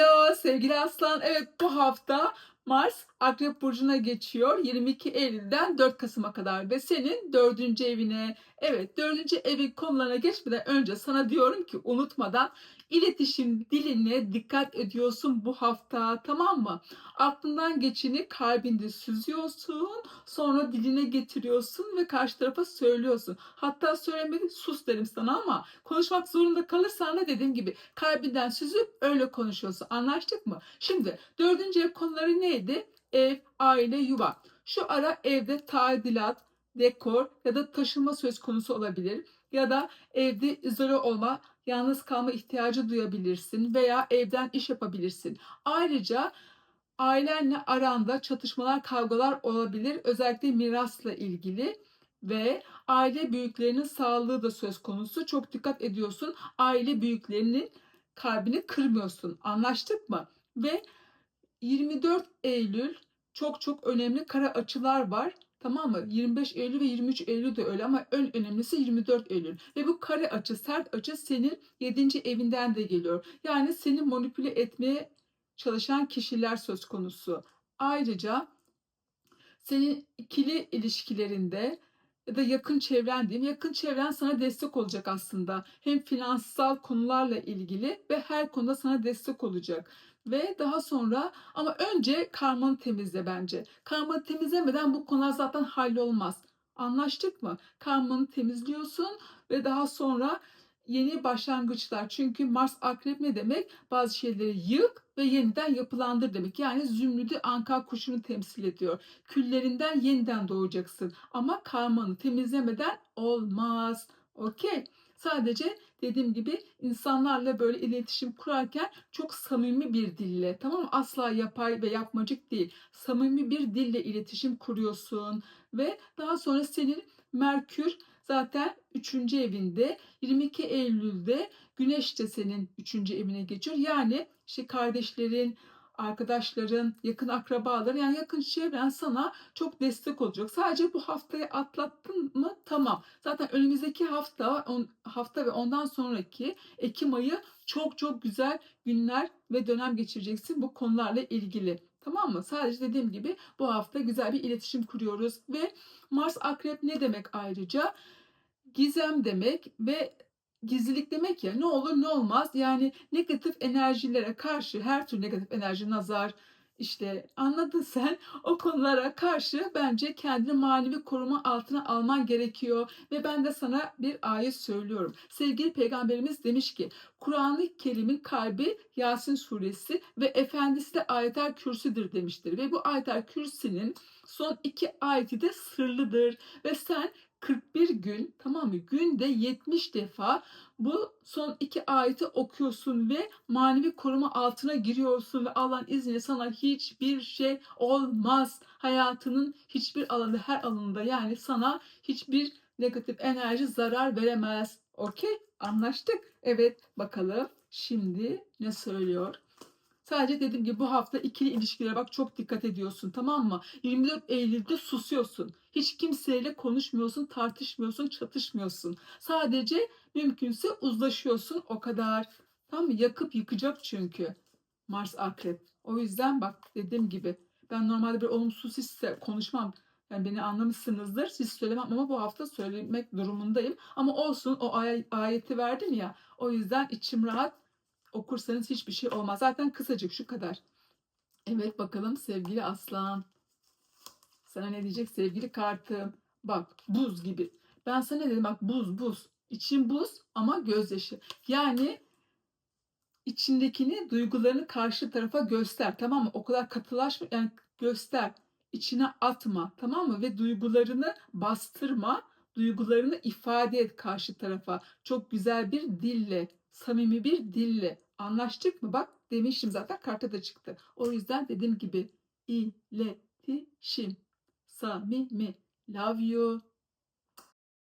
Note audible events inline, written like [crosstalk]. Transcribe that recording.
Hello sevgili Aslan. Evet bu hafta Mars Akrep Burcu'na geçiyor. 22 Eylül'den 4 Kasım'a kadar ve senin dördüncü evine. Evet dördüncü evin konularına geçmeden önce sana diyorum ki unutmadan iletişim diline dikkat ediyorsun bu hafta tamam mı? Aklından geçeni kalbinde süzüyorsun sonra diline getiriyorsun ve karşı tarafa söylüyorsun. Hatta söylemedi sus derim sana ama konuşmak zorunda kalırsan da dediğim gibi kalbinden süzüp öyle konuşuyorsun. Anlaştık mı? Şimdi dördüncü ev konuları neydi? Ev, aile, yuva. Şu ara evde tadilat, dekor ya da taşınma söz konusu olabilir. Ya da evde izole olma, yalnız kalma ihtiyacı duyabilirsin veya evden iş yapabilirsin. Ayrıca ailenle aranda çatışmalar, kavgalar olabilir. Özellikle mirasla ilgili ve aile büyüklerinin sağlığı da söz konusu. Çok dikkat ediyorsun. Aile büyüklerinin kalbini kırmıyorsun. Anlaştık mı? Ve 24 Eylül çok çok önemli kara açılar var. Tamam mı? 25 Eylül ve 23 Eylül de öyle ama en önemlisi 24 Eylül. Ve bu kare açı, sert açı senin 7. evinden de geliyor. Yani seni manipüle etmeye çalışan kişiler söz konusu. Ayrıca senin ikili ilişkilerinde ya da yakın çevren diyeyim. Yakın çevren sana destek olacak aslında. Hem finansal konularla ilgili ve her konuda sana destek olacak. Ve daha sonra ama önce karmanı temizle bence. Karmanı temizlemeden bu konular zaten hallolmaz. Anlaştık mı? Karmanı temizliyorsun ve daha sonra yeni başlangıçlar. Çünkü Mars akrep ne demek? Bazı şeyleri yık ve yeniden yapılandır demek. Yani zümrüdü anka kuşunu temsil ediyor. Küllerinden yeniden doğacaksın. Ama karmanı temizlemeden olmaz. Okey. Sadece dediğim gibi insanlarla böyle iletişim kurarken çok samimi bir dille tamam mı? Asla yapay ve yapmacık değil. Samimi bir dille iletişim kuruyorsun ve daha sonra senin Merkür zaten 3. evinde 22 Eylül'de Güneş de senin 3. evine geçiyor. Yani işte kardeşlerin, arkadaşların, yakın akrabaların yani yakın çevren sana çok destek olacak. Sadece bu haftayı atlattın mı tamam. Zaten önümüzdeki hafta on, hafta ve ondan sonraki Ekim ayı çok çok güzel günler ve dönem geçireceksin bu konularla ilgili. Tamam mı? Sadece dediğim gibi bu hafta güzel bir iletişim kuruyoruz ve Mars Akrep ne demek ayrıca? Gizem demek ve gizlilik demek ya ne olur ne olmaz. Yani negatif enerjilere karşı her türlü negatif enerji nazar işte anladın [laughs] sen. O konulara karşı bence kendini manevi koruma altına alman gerekiyor ve ben de sana bir ayet söylüyorum. Sevgili peygamberimiz demiş ki Kur'an-ı Kerim'in kalbi Yasin suresi ve efendisi de ayetel kürsüdür demiştir. Ve bu ayetel kürsünün son iki ayeti de sırlıdır. Ve sen 41 gün tamam mı? Günde 70 defa bu son iki ayeti okuyorsun ve manevi koruma altına giriyorsun ve Allah'ın izniyle sana hiçbir şey olmaz. Hayatının hiçbir alanı her alanında yani sana hiçbir negatif enerji zarar veremez. Okey? Anlaştık. Evet bakalım şimdi ne söylüyor? Sadece dediğim gibi bu hafta ikili ilişkilere bak çok dikkat ediyorsun tamam mı? 24 Eylül'de susuyorsun. Hiç kimseyle konuşmuyorsun, tartışmıyorsun, çatışmıyorsun. Sadece mümkünse uzlaşıyorsun o kadar. Tamam mı? Yakıp yıkacak çünkü. Mars Akrep. O yüzden bak dediğim gibi ben normalde bir olumsuz hisse konuşmam. Yani beni anlamışsınızdır. Siz söylemem ama bu hafta söylemek durumundayım. Ama olsun o ay- ayeti verdim ya. O yüzden içim rahat okursanız hiçbir şey olmaz. Zaten kısacık şu kadar. Evet bakalım sevgili aslan. Sana ne diyecek sevgili kartım? Bak buz gibi. Ben sana ne dedim bak buz buz. İçin buz ama gözyaşı. Yani içindekini duygularını karşı tarafa göster tamam mı? O kadar katılaşma yani göster. İçine atma tamam mı? Ve duygularını bastırma. Duygularını ifade et karşı tarafa. Çok güzel bir dille samimi bir dille anlaştık mı? Bak demiştim zaten kartta da çıktı. O yüzden dediğim gibi iletişim samimi love you